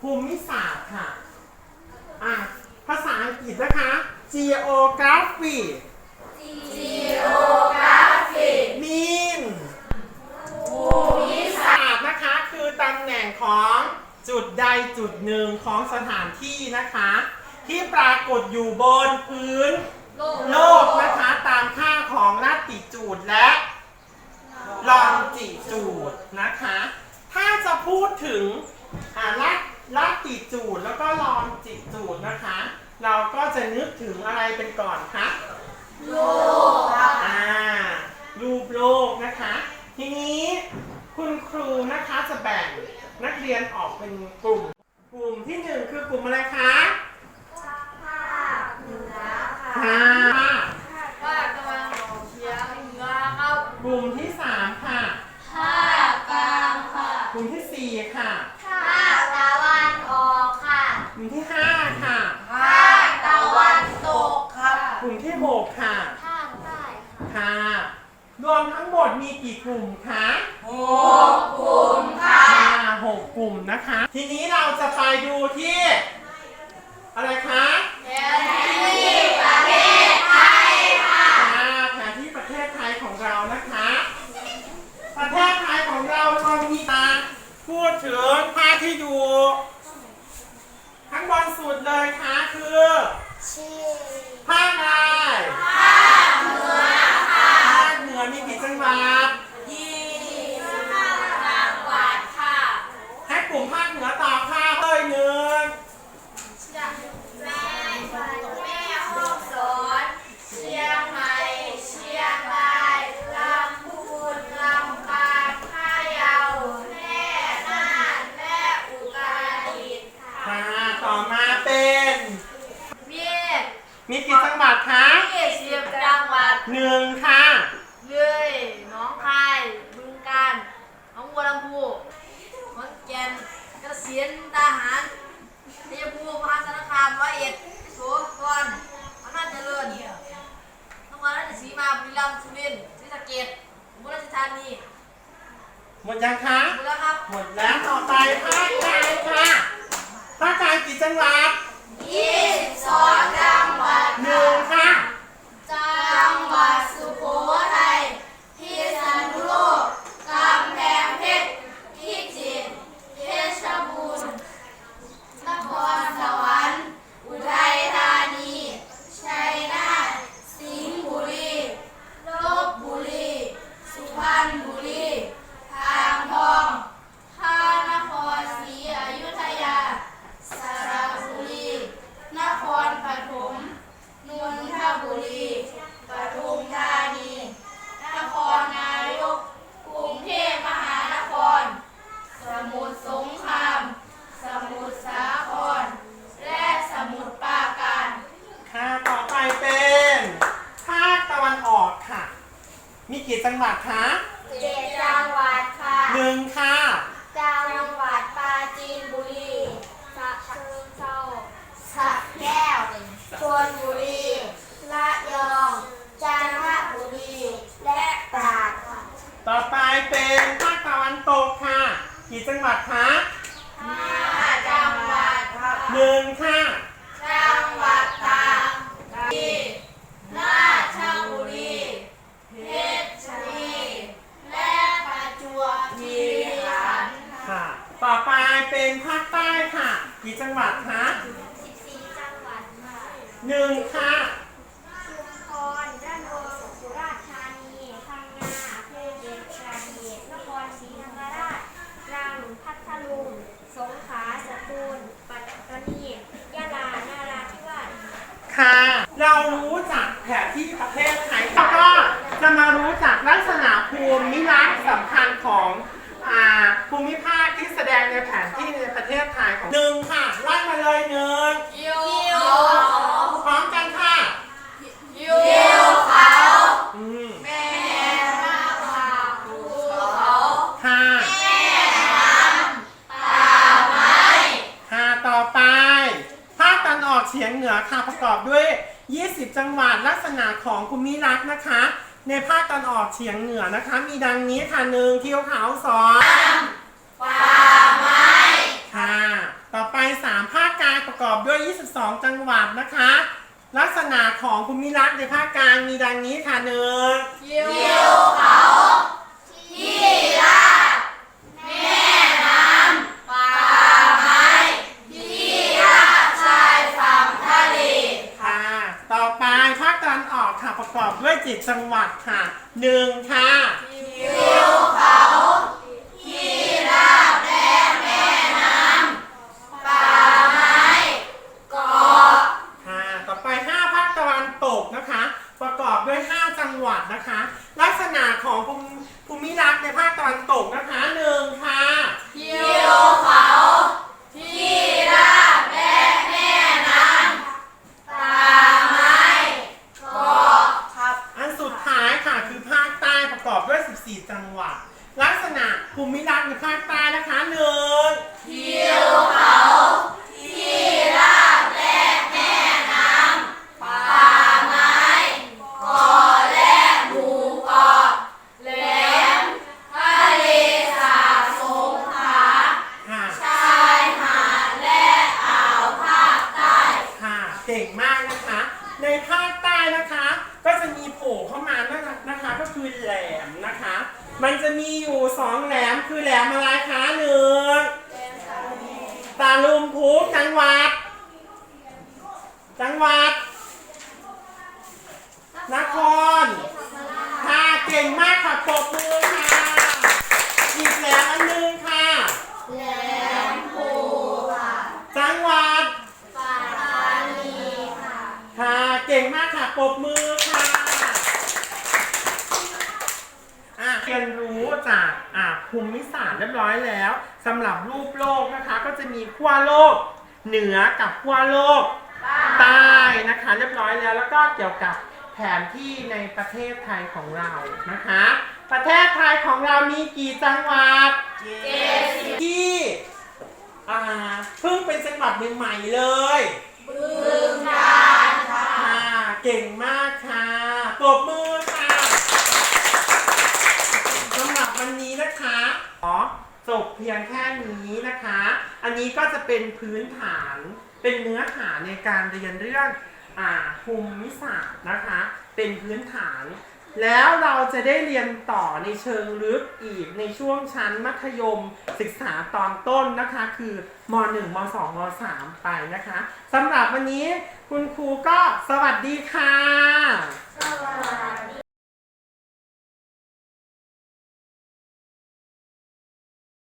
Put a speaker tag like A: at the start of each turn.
A: ภูมิศาสตร์ค่ะ อะ ภาษาอังกฤษนะคะ geography
B: geography
A: mean ภูมิศาสตร์นะคะ คือตำแหน่งของจุดใดจุดหนึ่งของสถานที่นะคะ ที่ปรากฏอยู่บนพื้นโลกนะคะตามค่าของลัติจูดและลองจิจูดนะคะ ถ้าจะพูดถึงอ่าลัต ลัติจูดแล้วก็ลองจิจูดนะคะ เราก็จะนึกถึงอะไรเป็นก่อนคะ
B: โลกครับ
A: อ่ารูปโลกนะคะ ทีนี้คุณครูนะคะจะแบ่งนักเรียนออกเป็นกลุ่ม กลุ่มที่หนึ่งคือกลุ่มอะไรคะ
B: ภาคเหนือค่ะ
A: ค่ะ
B: ภาคตะวันออกเฉียงเหนือครับ
A: กลุ่มที่สามค่ะ
B: ภาคกลางค่ะ
A: กลุ่มที่สี่ค่ะ
B: ภาคตะวันออกค่ะ
A: ก ลุ่มที่ห้าค่ะ
B: ภาคตะวันตกครับ
A: กลุ่มที่หกค่ะ
B: ภาคใต้
A: ค่ะ รวมทั้งหมดมีกี่กลุ่มคะ
B: หกกลุ่มค่ะ
A: ค่ะหกกลุ่มนะคะ ทีนี้เราจะไปดูที่ อะไรคะ
B: แผนที่ประเทศไทยค่ะ
A: ค่ะแผนที่ประเทศไทยของเรานะคะ ประเทศไทยของเราเรามีตาพูดถึงภาคที่อยู่ข้างบนสุด เลยค่ะคือ
B: ชื่อ
A: ภาคใด
B: ภาคเหนือค่ะ
A: ภาคเหนือมีกี่จังหวัด
B: ยี่สิบห้าจังหวัดค่ะ
A: ให้กลุ่มภาคเหนือตอบค่ะเลยหนึ่ง
B: จากแม่แม่ห้องสอนเชียงใหม่ เชียงรายลำพูนลำปางพะเยาแพร่น่านและอุตรดิตถ์ค่ะ
A: ค่ะต่อมาเป็น
B: มี
A: มีกี่จังหวัดคะ
B: ยี่สิบจังหวัด
A: หนึ่งค่ะ
B: เลยหน้องคายบึงกาฬหน้องบัวลำพูขอนแก่นเกษียณทหารชัยภูมิมหาสารคามร้อยเอ็ดโสธรอำนาจเจริญนครราชสีมาบุรีรัมย์สุรินทร์ศรีสะเกษอุบลราชธานี
A: หมดยังคะ
B: หมดแล้วครับ
A: หมดแล้วต่อไปภาคกลางค่ะภาคกลางกี่จังหวัด
B: ยี่สิบสองจังหวัด
A: หนึ่งค่ะ
B: จังหวัดสุโขทัยพิษณุโลกกำแพงเพชรพิจิตรเพชรบูรณ์ นครสวรรค์ อุทัยธานี ชัยนาท สิงห์บุรีลบบุรี สุพรรณบุรีอ่างทองพระนครศรีอยุธยา สระบุรี นครปฐมนนทบุรี ปทุมธานี นครนายก กรุงเทพมหานคร สมุทรสงคราม สมุทรสาคร และสมุทรปราการ
A: ค่ะ ต่อไปเป็นภาคตะวันออกค่ะ มีกี่จังหวัดคะ
B: เจ็ดจังหวัดค่ะ
A: หนึ่งค่ะ
B: จังหวัดปราจีนบุรีสระเชิงเทราสระแก้วชลบุรีระยองจันทบุรีและตราดค่ะ
A: ต่อไปเป็นภาคตะวันตกค่ะ กี่จังหวัดคะ
B: ห้าจังหวัดค่ะ
A: หนึ่งค่ะ
B: จังหวัดตากรีราชบุรี เพชรบุรี และประจวบคีรีขันธ์ค่ะ
A: ค่ะ ต่อไปเป็น ภาคใต้ค่ะ กี่จังหวัดคะ
B: 14 จังหวัดค่ะ
A: หนึ่งค่ะ
B: ชุมพรระนองสุราษฎร์ธานีพังงาภูเก็ตกระบี่นครศรีธรรมราชตรังพัทลุง สงขลาสตูล ปัตตานียะลานาราธิวาส
A: ค่ะ เรารู้จักแผนที่ประเทศไทยแล้วก็จะมารู้จักลักษณะภูมิลักษณ์สำคัญของ อ่าภูมิภาคที่แสดงในแผนที่ในประเทศไทยของหนึ่งค่ะไล่มาเลยหนึ่ง
B: ยิว
A: พร้อมกันค่ะ
B: ยิวเขา
A: อืม
B: แม่น้ำผาภูเขา
A: ค่ะ
B: แม่น้ำป่าไม้
A: ค่ะต่อไปภาคตะวันออกเฉียงเหนือค่ะประกอบด้วย 20 จังหวัดลักษณะของภูมิรักษ์นะคะ ในภาคตะวันออกเฉียงเหนือนะคะ มีดังนี้ค่ะหนึ่งทิวเขาสอง
B: ป่าไม้
A: ค่ะ ต่อไปอบด้วย 22 จังหวัดนะคะ ลักษณะของภูมิรัฐในภาคกลางมีดังนี้ค่ะหนึ่ง
B: ทิวเขาที่ราบแม่น้ำป่าไม้ที่ราบชายฝั่งทะเล
A: ค่ะ ต่อไปภาคตะวันออกค่ะประกอบด้วยจิตจัง หวัดค่ะหนึ่งค่ะ
B: คิวเขาที่ราบและแม่น้ำป่าไม้เกาะ
A: ค่ะต่อไปห้าภาคตะวันตกนะคะ ประกอบด้วยห้าจังหวัดนะคะ ลักษณะของภูมิภูมิรัฐในภาคตะวันตกนะ อบด้วย 14 จังหวัด ลักษณะภูมิรัฐในภาคใต้นะคะหนึ่ง
B: ทิวเขา มัน
A: จะมีอยู่สองแหลมคือแหลมอะไรคะหนึ่งตาลุมพุกจังหวัด จังหวัด นครค่ะเก่งมากค่ะปรบมือค่ะ อีกแหลมอันหนึงค่ะ
B: แหลมโพค่ะ
A: จังหวัด
B: ปัตตานีค่ะ
A: ค่ะ เก่งมากค่ะปรบมือค่ะอะเรียน รู้จากอะภูมิศาสตร์เรียบร้อยแล้วสำหรับรูปโลกนะคะ ก็จะมีขั้วโลก เหนือกับขั้วโลก ใต้นะคะ เรียบร้อยแล้วแล้วก็เกี่ยวกับแผนที่ในประเทศไทยของเรานะคะ ประเทศไทยของเรามีกี่จังหวัดที่อ่าเพิ่งเป็นจังหวัดใหม่ๆเลย
B: บึงการค่ะ
A: ค่ะเก่งมากค่ะปรบมือค่ะสำหรับวันนี้นะคะขอ จบเพียงแค่นี้นะคะ อันนี้ก็จะเป็นพื้นฐานเป็นเนื้อหาในการเรียนเรื่องอ่าภูมิศาสตร์นะคะ เป็นพื้นฐาน แล้วเราจะได้เรียนต่อในเชิงลึกอีกในช่วงชั้นมัธยมศึกษาตอนต้นนะคะ คือม .1 ม 2 ม 3 ไปนะคะสำหรับวันนี้คุณครูก็สวัสดีค่ะ สวัสดี